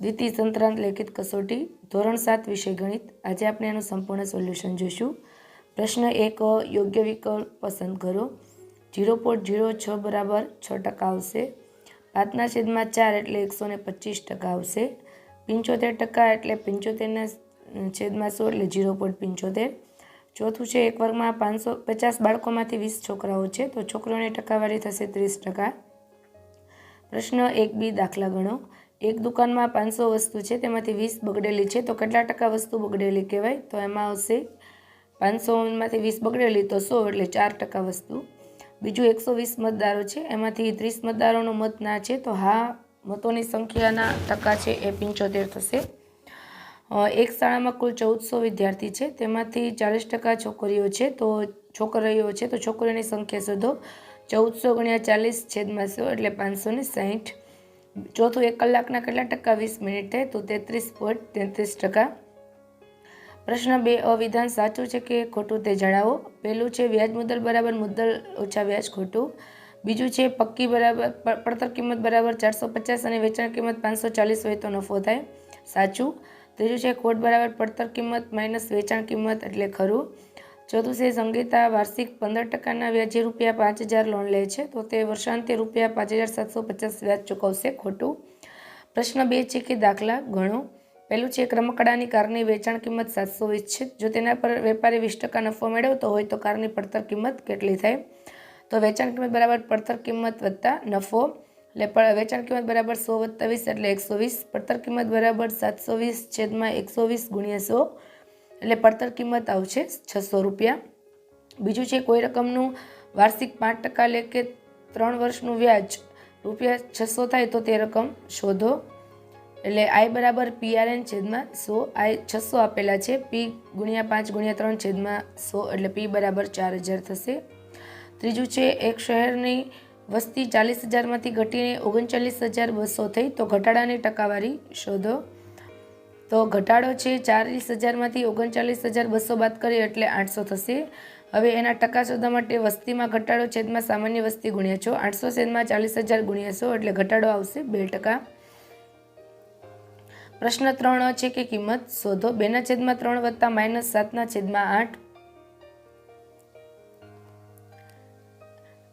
દ્વિતીય સંક્રાંત લેખિત કસોટી, ધોરણ સાત વિષય ગણિત. આજે આપણે એનું સંપૂર્ણ સોલ્યુશન જોઈશું. પ્રશ્ન એક, યોગ્ય વિકલ્પ પસંદ કરો. જીરો પોઈન્ટ જીરો છ બરાબર છ ટકા આવશે. પાંચના છેદમાં ચાર એટલે એકસો ને પચીસ ટકા આવશે. પંચોતેર ટકા એટલે પંચોતેરના છેદમાં સો એટલે જીરો પોઈન્ટ પંચોતેર. ચોથું છે એક વર્ગમાં પાંચસો પચાસ બાળકોમાંથી વીસ છોકરાઓ છે, તો છોકરીઓની ટકાવારી થશે ત્રીસ ટકા. પ્રશ્ન એક બી દાખલા ગણો. એક દુકાનમાં પાંચસો વસ્તુ છે, તેમાંથી વીસ બગડેલી છે, તો કેટલા ટકા વસ્તુ બગડેલી કહેવાય? તો એમાં આવશે પાંચસોમાંથી વીસ બગડેલી તો સો, એટલે ચાર ટકા વસ્તુ. બીજું એકસો વીસ મતદારો છે, એમાંથી ત્રીસ મતદારોનો મત ના છે, તો હા, મતોની સંખ્યાના ટકા છે એ પંચોતેર થશે. એક શાળામાં કુલ ચૌદસો વિદ્યાર્થી છે, તેમાંથી ચાલીસ ટકા છોકરીઓ છે, તો છોકરીઓ છે, તો છોકરીઓની સંખ્યા શોધો. ચૌદસો ગુણ્યા ચાલીસ છેદમાં સો, એટલે પાંચસો ને સાહીઠ. ચોથું એક કલાકના કેટલા ટકા વીસ મિનિટ થાય, તો તેત્રીસ પોઈન્ટ તેત્રીસ ટકા. પ્રશ્ન બે અવિધાન સાચું છે કે ખોટું તે જણાવો? પહેલું છે, વ્યાજ મુદ્દલ બરાબર મુદ્દલ ઓછા વ્યાજ ખોટું. બીજું છે, પક્કી બરાબર પડતર કિંમત બરાબર ચારસો પચાસ અને વેચાણ કિંમત પાંચસો ચાલીસ હોય તો નફો થાય. સાચું. ત્રીજું છે, ખોટ બરાબર પડતર કિંમત માઇનસ વેચાણ કિંમત એટલે ખરું. ચોથું છે સંગીતા વાર્ષિક પંદર ટકાના વ્યાજે રૂપિયા પાંચ હજાર લોન લે છે. તો તે વર્ષાંતે રૂપિયા પાંચ હજાર સાતસો પચાસ વ્યાજ ચૂકવશે ખોટું. પ્રશ્ન બે છે કે દાખલા ગણો. પહેલું છે એક રમકડાની કારની વેચાણ કિંમત સાતસો વીસ છે. જો તેના પર વેપારી વીસ ટકા નફો મેળવતો હોય તો કારની પડતર કિંમત કેટલી થાય? તો વેચાણ કિંમત બરાબર પડતર કિંમત વત્તા નફો. એટલે વેચાણ કિંમત બરાબર સો વત્તા વીસ એટલે એકસો વીસ. પડતર કિંમત બરાબર સાતસો વીસ છેદમાં એકસો વીસ ગુણ્યા સો. એટલે પડતર કિંમત આવશે છસો રૂપિયા. બીજું છે કોઈ રકમનું વાર્ષિક પાંચ ટકા લે કે ત્રણ વર્ષનું વ્યાજ, રૂપિયા છસો થાય તો તે રકમ શોધો. એટલે આઈ બરાબર પીઆરએન છેદમાં સો, આઈ છસો આપેલા છે, પી ગુણ્યા પાંચ ગુણ્યા ત્રણ છેદમાં સો, એટલે પી બરાબર ચાર હજાર થશે. ત્રીજું છે એક શહેરની વસ્તી ચાલીસ હજારમાંથી ઘટીને ઓગણચાલીસ હજાર બસો થઈ તો ઘટાડાની ટકાવારી શોધો. તો ઘટાડો છે ચાલીસ હજારમાંથી ઓગણચાલીસ હજાર બસો બાદ કરીએ એટલે આઠસો થશે. હવે એના ટકા શોધવા માટે વસ્તીમાં ઘટાડો છેદમાં સામાન્ય વસ્તી ગુણ્યા છો. આઠસો છેદમાં ચાલીસ હજાર ગુણ્યા સો એટલે ઘટાડો આવશે બે ટકા. પ્રશ્ન ત્રણ છે કે કિંમત શોધો. બેના છેદમાં ત્રણ વત્તા માઇનસ સાતના છેદમાં આઠ.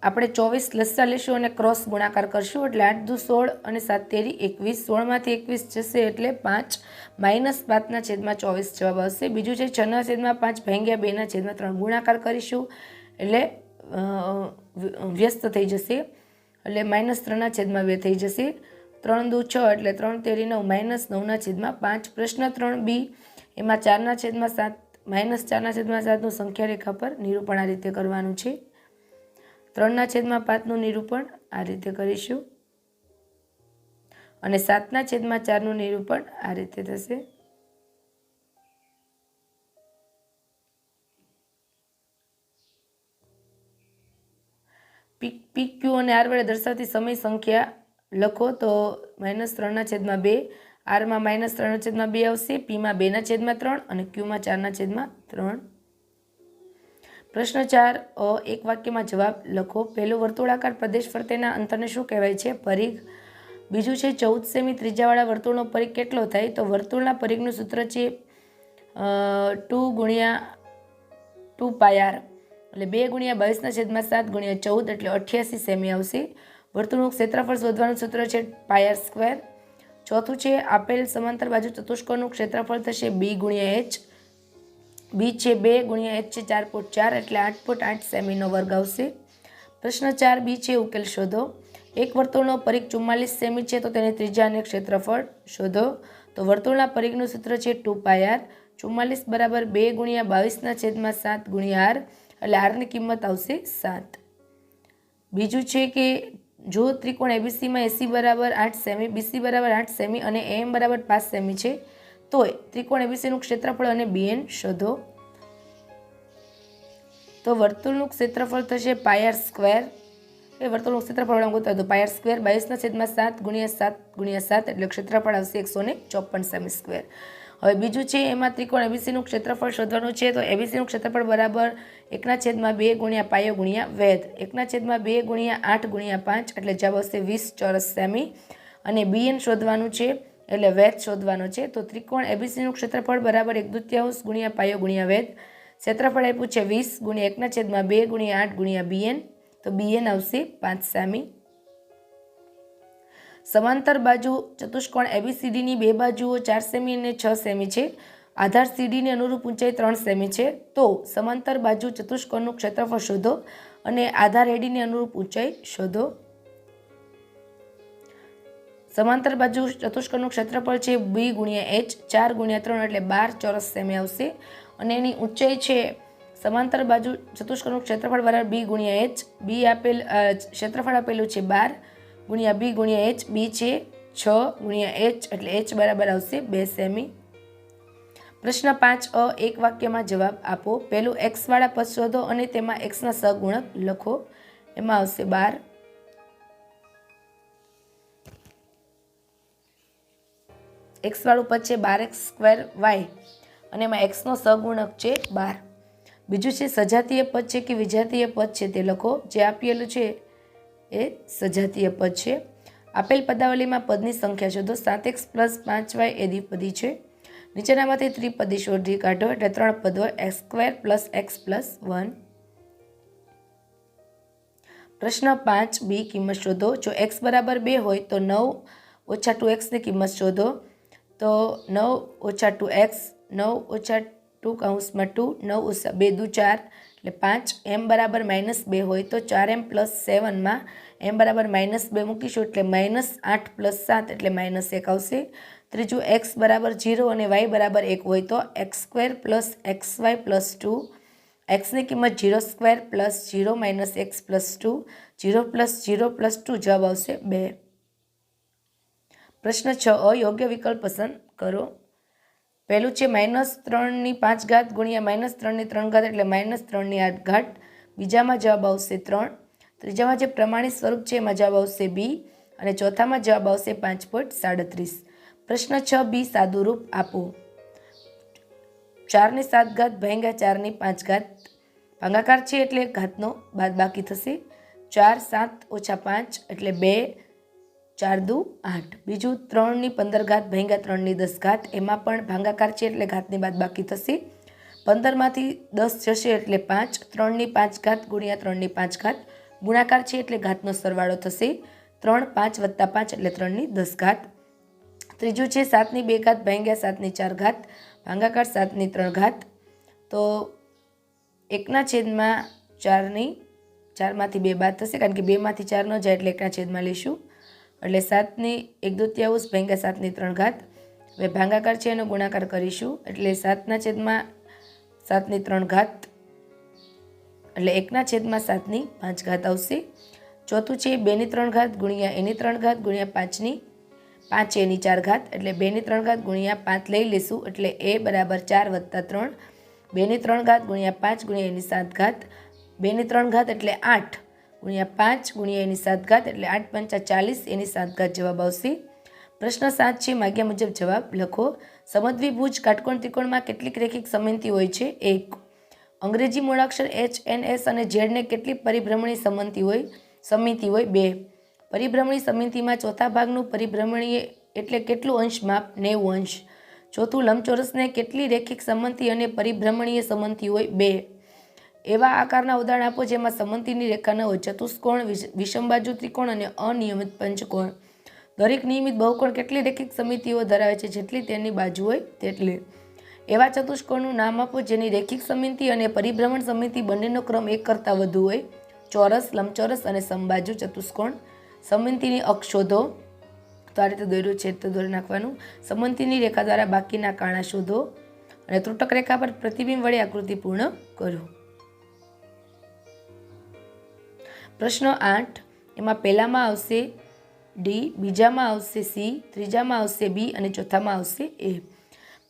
આપણે ચોવીસ લસ્સા લેશું અને ક્રોસ ગુણાકાર કરશું એટલે આઠ દુ સોળ અને સાત તેરી એકવીસ. સોળમાંથી એકવીસ જશે એટલે પાંચ. માઇનસ પાંચના છેદમાં ચોવીસ જવાબ આવશે. બીજું છે છના છેદમાં પાંચ, ભાંગ્યા બેના છેદમાં ત્રણ ગુણાકાર કરીશું એટલે વ્યસ્ત થઈ જશે. એટલે માઇનસ ત્રણના છેદમાં બે થઈ જશે. ત્રણ દુ છ એટલે ત્રણ તેરી નવ, માઇનસ નવના છેદમાં પાંચ. પ્રશ્ન ત્રણ બી. એમાં ચારના છેદમાં સાત, માઇનસ ચારના છેદમાં સાતનું સંખ્યા રેખા પર નિરૂપણ આ રીતે કરવાનું છે. ત્રણના છેદમાં પાંચનું નિરૂપણ આ રીતે કરીશું. અને સાતના છેદમાં ચારનું નિરૂપણ આ રીતે થશે. પી પી, ક્યુ અને આર વડે દર્શાવતી સમય સંખ્યા લખો તો માઇનસ ત્રણના છેદમાં બે, આરમાં માઇનસ ત્રણના છેદમાં બે આવશે, પીમાં બેના છેદમાં ત્રણ અને ક્યુમાં ચારના છેદમાં ત્રણ. પ્રશ્ન ચાર એક વાક્યમાં જવાબ લખો. પહેલું, વર્તુળાકાર પ્રદેશ ફરતેના અંતરને શું કહેવાય છે? પરિઘ. બીજું છે, ચૌદ સેમી ત્રિજ્યાવાળા વર્તુળનો પરિઘ કેટલો થાય? તો વર્તુળના પરિઘનું સૂત્ર છે ટુ ગુણ્યા ટુ પાયાર એટલે બે ગુણ્યા બાવીસના છેદમાં સાત ગુણ્યા ચૌદ એટલે અઠ્યાસી સેમી આવશે. વર્તુળનું ક્ષેત્રફળ શોધવાનું સૂત્ર છે પાયાર સ્ક્વેર. ચોથું છે, આપેલ સમાંતર બાજુ ચતુષ્કોણનું ક્ષેત્રફળ થશે બી ગુણ્યા એચ. બી છે બે ગુણ્યા એચ છે ચાર પોઈન્ટ ચાર એટલે આઠ પોઈન્ટ આઠ સેમીનો વર્ગ આવશે. પ્રશ્ન ચાર, બી છે ઉકેલ શોધો. એક વર્તુળનો પરિઘ ચુમ્માલીસ સેમી છે તો તેની ત્રીજા અને ક્ષેત્રફળ શોધો. તો વર્તુળના પરિઘનું સૂત્ર છે ટુ પાય આર. ચુમ્માલીસ બરાબર બે ગુણ્યા બાવીસના છેદમાં સાત ગુણ્યા આર એટલે આરની કિંમત આવશે સાત. બીજું છે કે જો ત્રિકોણ એબીસીમાં એસી બરાબર આઠ સેમી બીસી બરાબર આઠ સેમી અને એમ બરાબર પાંચ સેમી છે તોય ત્રિકોણ એબીસીનું ક્ષેત્રફળ અને બીએન શોધો. તો વર્તુળનું ક્ષેત્રફળ થશે પાયર સ્ક્વેર. એ વર્તુળનું ક્ષેત્રફળ વળાંક ગોતવા તો પાયર સ્ક્વેર બાવીસના છેદમાં સાત ગુણ્યા સાત ગુણ્યા સાત એટલે ક્ષેત્રફળ આવશે એકસો ને ચોપન સેમી સ્ક્વેર. હવે બીજું છે, એમાં ત્રિકોણ એબીસીનું ક્ષેત્રફળ શોધવાનું છે, તો એબીસીનું ક્ષેત્રફળ બરાબર એકના છેદમાં બે ગુણ્યા પાયો ગુણ્યા વેધ. એકના છેદમાં બે ગુણ્યા આઠ ગુણ્યા પાંચ એટલે જવાબ આવશે વીસ ચોરસ સેમી. અને બીએન શોધવાનું છે એટલે વેદ શોધવાનો છે. તો ત્રિકોણ એબીસીનું ક્ષેત્રફળ બરાબર એક દૃત્યાંશ ગુણ્યા પાયો ગુણ્યા વેદ. ક્ષેત્રફળ આપ્યું છે વીસ ગુણ્યા એકના છેદમાં બે ગુણ્યા આઠ ગુણ્યા બીએન. તો બીએન આવશે પાંચ સામી. સમાંતર બાજુ ચતુષ્કોણ એબીસીડીની બે બાજુઓ ચાર સેમી અને છ સેમી છે. આધાર સીડીની અનુરૂપ ઊંચાઈ ત્રણ સેમી છે. તો સમાંતર બાજુ ચતુષ્કોણનું ક્ષેત્રફળ શોધો અને આધાર એડીને અનુરૂપ ઊંચાઈ શોધો. સમાંતર બાજુ ચતુષ્કોણનું ક્ષેત્રફળ છે બી ગુણ્યા એચ ચાર ગુણ્યા ત્રણ એટલે બાર ચોરસ સેમી આવશે. અને એની ઊંચાઈ છે સમાંતર બાજુ ચતુષ્કોણનું ક્ષેત્રફળ બરાબર બી ગુણ્યા એચ બી આપેલ ક્ષેત્રફળ આપેલું છે બાર ગુણ્યા બી ગુણ્યા એચ બી છે છ ગુણ્યા એચ એટલે એચ બરાબર આવશે બે સેમી. પ્રશ્ન પાંચ, અ, એક વાક્યમાં જવાબ આપો. પહેલું એક્સવાળા પદ શોધો અને તેમાં એક્સના સગુણક લખો. એમાં આવશે બાર. એક્સવાળું પદ છે બાર એક્સ સ્ક્વેર વાય. અને એમાં એક્સનો સગુણક છે બાર. બીજું છે સજાતીય પદ છે કે વિજાતીય પદ છે તે લખો. જે આપેલું છે એ સજાતીય પદ છે. આપેલ પદાવલીમાં પદની સંખ્યા શોધો. સાત એક્સ પ્લસ પાંચ વાય એ દ્વિપદી છે. નીચેનામાંથી ત્રિપદી શોધી કાઢો એટલે ત્રણ પદ હોય. X square plus x plus one. પ્રશ્ન પાંચ બી કિંમત શોધો. જો એક્સ બરાબર બે હોય તો નવ ઓછા ટુ એક્સની કિંમત શોધો. તો નવ ઓછા ટુ એક્સ, નવ ઓછા ટુ કાઉન્સમાં ટુ, નવ ઓછા બે દુ ચાર, એટલે પાંચ એમ બરાબર માઇનસ બે હોય તો ચાર એમ પ્લસ સેવનમાં એમ બરાબર માઇનસ બે મૂકીશું એટલે માઇનસ આઠ પ્લસ સાત એટલે માઇનસ એક આવશે. ત્રીજું એક્સ બરાબર જીરો અને વાય બરાબર એક હોય તો x square plus x y plus two. એક્સની કિંમત zero square plus zero minus x plus two. Zero plus zero plus two જવાબ આવશે બે. પ્રશ્ન છ, અયોગ્ય વિકલ્પ પસંદ કરો. પહેલું છે માઇનસ ત્રણની પાંચ ઘાત ગુણ્યા માઇનસ ત્રણની ત્રણ ઘાત એટલે માઇનસ ત્રણની આઠ ઘાત. બીજામાં જવાબ આવશે ત્રણ. ત્રીજામાં જે પ્રમાણિત સ્વરૂપ છે એમાં જવાબ આવશે બી. અને ચોથામાં જવાબ આવશે પાંચ પોઈન્ટ સાડત્રીસ. પ્રશ્ન છ, બી સાદુરૂપ આપો. ચારની સાત ઘાત ભાંગ્યા ચારની પાંચ ઘાત. ભાંગાકાર છે એટલે ઘાતનો બાદ બાકી થશે. ચાર સાત ઓછા પાંચ એટલે બે. ચાર દુ આઠ. બીજું, ત્રણની પંદર ઘાત ભાંગ્યા ત્રણની દસ ઘાત એમાં પણ ભાંગાકાર છે એટલે ઘાતની બાદ બાકી થશે. પંદરમાંથી દસ જશે એટલે પાંચ. ત્રણની પાંચ ઘાત ગુણ્યા ત્રણની પાંચ ઘાત ગુણાકાર છે એટલે ઘાતનો સરવાળો થશે. ત્રણ, પાંચ વત્તા પાંચ એટલે ત્રણની દસ ઘાત ત્રીજું છે સાતની બે ઘાત ભાંગ્યા સાતની ચાર ઘાત ભાંગાકાર સાતની ત્રણ ઘાત તો એકના છેદમાં ચારની, ચારમાંથી બે બાદ થશે કારણ કે બેમાંથી ચાર ન જાય એટલે એકના છેદમાં લઈશું. એટલે સાતની એક દૃત્યાંશ ભાંગ્યા સાતની ત્રણ ઘાત. હવે ભાંગાકાર છે એનો ગુણાકાર કરીશું. એટલે સાતના છેદમાં સાતની ત્રણ ઘાત. એટલે એકના છેદમાં સાતની પાંચ ઘાત આવશે. ચોથું છે બેની ત્રણ ઘાત ગુણ્યા એની ત્રણ ઘાત ગુણ્યા પાંચની. પાંચ એની ચાર ઘાત. એટલે બેની ત્રણ ઘાત ગુણ્યા પાંચ લઈ લેશું. એટલે એ બરાબર ચાર વત્તા ત્રણ. બેની ત્રણ ઘાત ગુણ્યા પાંચ ગુણ્યા એની સાત ઘાત. બેની ત્રણ ઘાત એટલે આઠ. ગુણ્યા પાંચ ગુણ્યા એની સાતઘાત એટલે આઠ પંચા ચાલીસ એની સાતઘાત જવાબ આવશે. પ્રશ્ન સાત છે, માગ્યા મુજબ જવાબ લખો. સમદ્વિભુજ કાટકોણ ત્રિકોણમાં કેટલીક રેખિક સમમિતિ હોય છે? એક. અંગ્રેજી મૂળાક્ષર એચ એન એસ અને ઝેડને કેટલી પરિભ્રમણી સમંતિ હોય? સમિતિ હોય બે. પરિભ્રમણી સમિતિમાં ચોથા ભાગનું પરિભ્રમણીય એટલે કેટલું અંશ? માપ નેવું અંશ. ચોથું લંબચોરસને કેટલી રેખિક સમંતિ અને પરિભ્રમણીય સમંતિ હોય? બે. એવા આકારના ઉદાહરણ આપો જેમાં સમંતિની રેખા ન હોય, ચતુષ્કોણ વિષમ વિષમબાજુ ત્રિકોણ અને અનિયમિત પંચકોણ. દરેક નિયમિત બહુકોણ કેટલી રેખિક સમિતિઓ ધરાવે છે? જેટલી તેની બાજુ હોય તેટલી. એવા ચતુષ્કોણનું નામ આપો જેની રેખિક સમિતિ અને પરિભ્રમણ સમિતિ બંનેનો ક્રમ એક કરતાં વધુ હોય. ચોરસ, લંબચોરસ અને સમબાજુ ચતુષ્કોણ. સમિતિની અક્ષોધો તો આ રીતે દોર્યું છે, તો દોરી નાખવાનું. સમંતિની રેખા દ્વારા બાકીના કાણા શોધો અને ત્રુટક રેખા પર પ્રતિબિંબ વડે આકૃતિ પૂર્ણ કરો પ્રશ્ન આઠ, એમાં પહેલામાં આવશે ડી, બીજામાં આવશે સી, ત્રીજામાં આવશે બી અને ચોથામાં આવશે એ.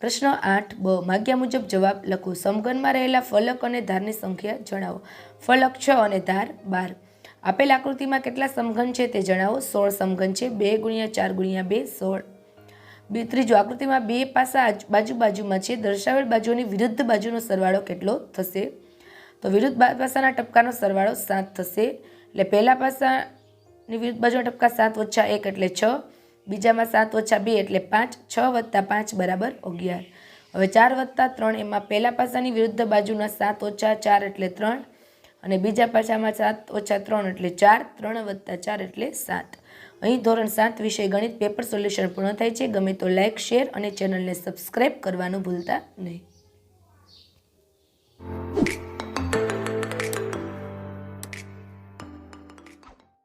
પ્રશ્ન આઠ, બ, માગ્યા મુજબ જવાબ લખો. સમઘનમાં રહેલા ફલક અને ધારની સંખ્યા જણાવો. ફલક છ અને ધાર બાર. આપેલ આકૃતિમાં કેટલા સમઘન છે તે જણાવો. સોળ સમઘન છે, બે ગુણ્યા ચાર ગુણ્યા બે, સોળ. બે, ત્રીજું, આકૃતિમાં બે પાસા બાજુ બાજુમાં છે. દર્શાવેલ બાજુની વિરુદ્ધ બાજુનો સરવાળો કેટલો થશે? તો વિરુદ્ધ પાસાના ટપકાનો સરવાળો સાત થશે. એટલે પહેલા પાસાની વિરુદ્ધ બાજુના ટપકા સાત ઓછા એક એટલે છ, બીજામાં સાત ઓછા બે એટલે પાંચ, છ વત્તા પાંચ બરાબર અગિયાર. હવે ચાર વત્તા ત્રણ, એમાં પહેલા પાસાની વિરુદ્ધ બાજુના સાત ઓછા ચાર એટલે ત્રણ અને બીજા પાસામાં સાત ઓછા ત્રણ એટલે ચાર, ત્રણ વત્તા ચાર એટલે સાત. અહીં ધોરણ સાત વિષય ગણિત પેપર સોલ્યુશન પૂર્ણ થાય છે. ગમે તો લાઇક શેર અને ચેનલને સબસ્ક્રાઈબ કરવાનું ભૂલતા નહીં.